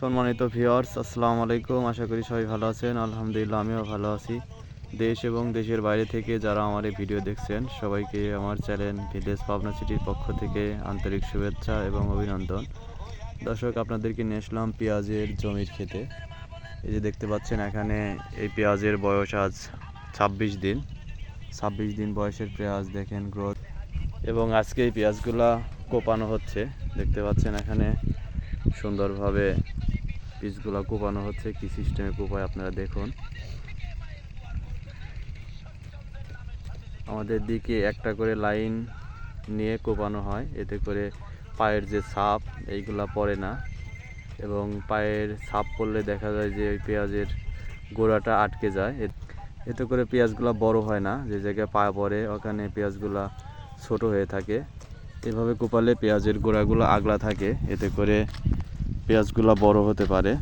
সম্মানিত ভিউয়ার্স, আসসালামু আলাইকুম। আশা করি সবাই ভালো আছেন। আলহামদুলিল্লাহ, আমিও ভালো আছি। দেশ এবং দেশের বাইরে থেকে যারা আমার এই ভিডিও দেখছেন, সবাইকে আমার চ্যানেল ভিলেজ পাবনা সিটির পক্ষ থেকে আন্তরিক শুভেচ্ছা এবং অভিনন্দন। দর্শক, আপনাদেরকে নিয়ে আসলাম পেঁয়াজের জমির খেতে এই যে দেখতে পাচ্ছেন, এখানে এই পেঁয়াজের বয়স আজ ছাব্বিশ দিন। ছাব্বিশ দিন বয়সের পেঁয়াজ, দেখেন গ্রোথ এবং আজকে এই পেঁয়াজগুলা কোপানো হচ্ছে। দেখতে পাচ্ছেন, এখানে সুন্দরভাবে পিসগুলো কোপানো হচ্ছে, কি সিস্টেমে কোপায় আপনারা দেখুন। আমাদের দিকে একটা করে লাইন নিয়ে কোপানো হয়, এতে করে পায়ের যে ছাপ, এইগুলা পড়ে না। এবং পায়ের ছাপ পড়লে দেখা যায় যে ওই পেঁয়াজের গোড়াটা আটকে যায়। এতে করে পেঁয়াজগুলো বড় হয় না, যে জায়গায় পা পড়ে, ওখানে পেঁয়াজগুলা ছোট হয়ে থাকে। এভাবে কোপালে পেঁয়াজের গোড়াগুলো আগলা থাকে, এতে করে পেঁয়াজগুলো বড় হতে পারে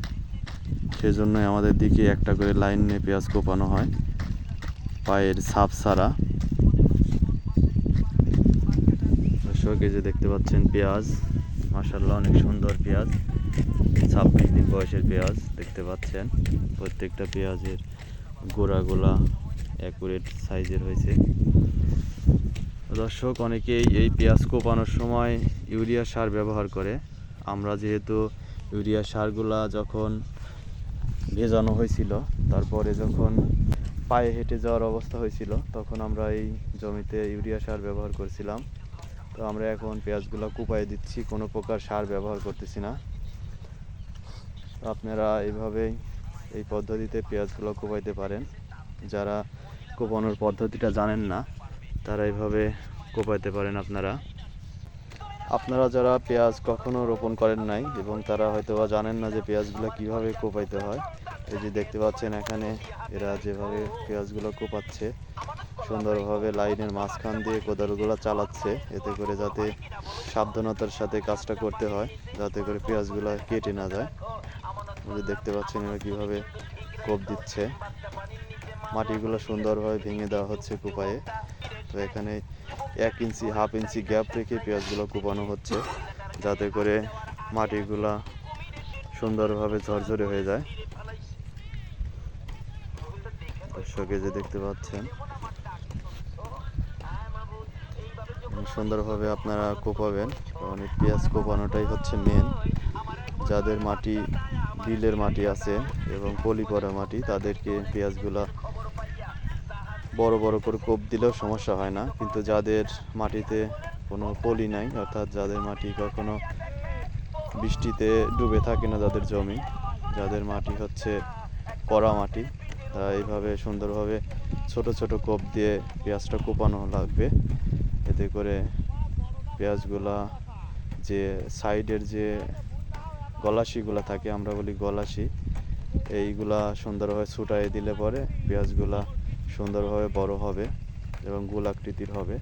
সেজন্যই আমাদের দিকে একটা করে লাইন নিয়ে পেঁয়াজ কোপানো হয়, পায়ের ছাপ ছাড়া। দর্শক, এই যে দেখতে পাচ্ছেন পেঁয়াজ মাসাল্লাহ অনেক সুন্দর পেঁয়াজ, ছাব্বিশ দিন বয়সের পেঁয়াজ দেখতে পাচ্ছেন, প্রত্যেকটা পেঁয়াজের গোড়াগুলা অ্যাকুরেট সাইজের হয়েছে। দর্শক, অনেকেই এই পেঁয়াজ কোপানোর সময় ইউরিয়া সার ব্যবহার করে, আমরা যেহেতু ইউরিয়া সারগুলা যখন ভেজানো হয়েছিল, তারপরে যখন পায়ে হেঁটে যাওয়ার অবস্থা হয়েছিল, তখন আমরা এই জমিতে ইউরিয়া সার ব্যবহার করছিলাম। তো আমরা এখন পেঁয়াজগুলো কুপায় দিচ্ছি, কোনো প্রকার সার ব্যবহার করতেছি না। আপনারা এইভাবেই এই পদ্ধতিতে পেঁয়াজগুলো কোপাইতে পারেন। যারা কোপানোর পদ্ধতিটা জানেন না, তারা এইভাবে কোপাইতে পারেন আপনারা। আপনারা যারা পেঁয়াজ কখনো রোপণ করেন নাই এবং তারা হয়তো বা জানেন না যে পেঁয়াজগুলো কীভাবে কোপাইতে হয়, এই যে দেখতে পাচ্ছেন এখানে এরা যেভাবে পেঁয়াজগুলো কোপাচ্ছে, সুন্দরভাবে লাইনের মাঝখান দিয়ে কোদালগুলো চালাচ্ছে, এতে করে যাতে সাবধানতার সাথে কাজটা করতে হয়, যাতে করে পেঁয়াজগুলো কেটে না যায়। যে দেখতে পাচ্ছেন এরা কীভাবে কোপ দিচ্ছে। মাটিগুলো সুন্দরভাবে ভেঙে দেওয়া হচ্ছে কোপায়ে। তো এখানে এক ইঞ্চি, হাফ ইঞ্চি গ্যাপ রেখে পেঁয়াজগুলো কোপানো হচ্ছে, যাতে করে মাটিগুলা সুন্দরভাবে ঝরঝরে হয়ে যায়। দর্শকে যে দেখতে পাচ্ছেন সুন্দরভাবে আপনারা কোপাবেন, কারণ এই পেঁয়াজ কোপানোটাই হচ্ছে মেন যাদের মাটি, বিলের মাটি আছে এবং পলি করা মাটি, তাদেরকে পেঁয়াজগুলা বড় বড় করে কোপ দিলেও সমস্যা হয় না। কিন্তু যাদের মাটিতে কোনো পলি নাই, অর্থাৎ যাদের মাটি কখনো বৃষ্টিতে ডুবে থাকে না যাদের জমি, যাদের মাটি হচ্ছে কড়া মাটি, তারা এইভাবে সুন্দরভাবে ছোট ছোট কোপ দিয়ে পেঁয়াজটা কোপানো লাগবে। এতে করে পেঁয়াজগুলা যে সাইডের যে গলাশিগুলো থাকে, আমরা বলি গলাশি, এইগুলা সুন্দরভাবে ছুটাই দিলে পরে পেঁয়াজগুলা সুন্দরভাবে বড় হবে এবং গোল আকৃতির হবে।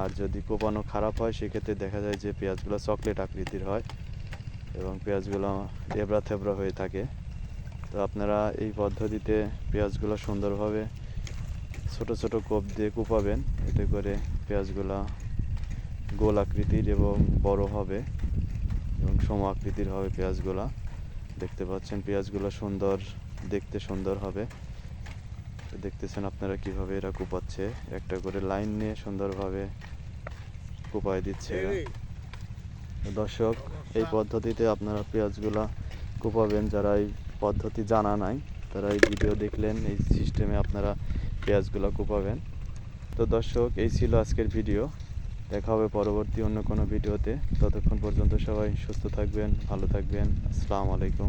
আর যদি কোপানো খারাপ হয়, সেক্ষেত্রে দেখা যায় যে পেঁয়াজগুলো চকলেট আকৃতির হয় এবং পেঁয়াজগুলো এবড়া থেবড়া হয়ে থাকে। তো আপনারা এই পদ্ধতিতে পেঁয়াজগুলো সুন্দরভাবে ছোট ছোট কোপ দিয়ে কুপাবেন। এতে করে পেঁয়াজগুলা গোল আকৃতির এবং বড় হবে এবং সম আকৃতির হবে পেঁয়াজগুলা। দেখতে পাচ্ছেন, পেঁয়াজগুলো সুন্দর, দেখতে সুন্দর হবে। দেখতেছেন আপনারা কীভাবে এরা কুপাচ্ছে। একটা করে লাইন নিয়ে সুন্দরভাবে কুপায় দিচ্ছে এরা। দর্শক এই পদ্ধতিতে আপনারা পেঁয়াজগুলা কুপাবেন। যারা এই পদ্ধতি জানা নাই তারা এই ভিডিও দেখলেন এই সিস্টেমে আপনারা পেঁয়াজগুলো কুপাবেন। তো দর্শক এই ছিল আজকের ভিডিও। দেখা হবে পরবর্তী অন্য কোনো ভিডিওতে। ততক্ষণ পর্যন্ত সবাই সুস্থ থাকবেন ভালো থাকবেন। আসসালামু আলাইকুম।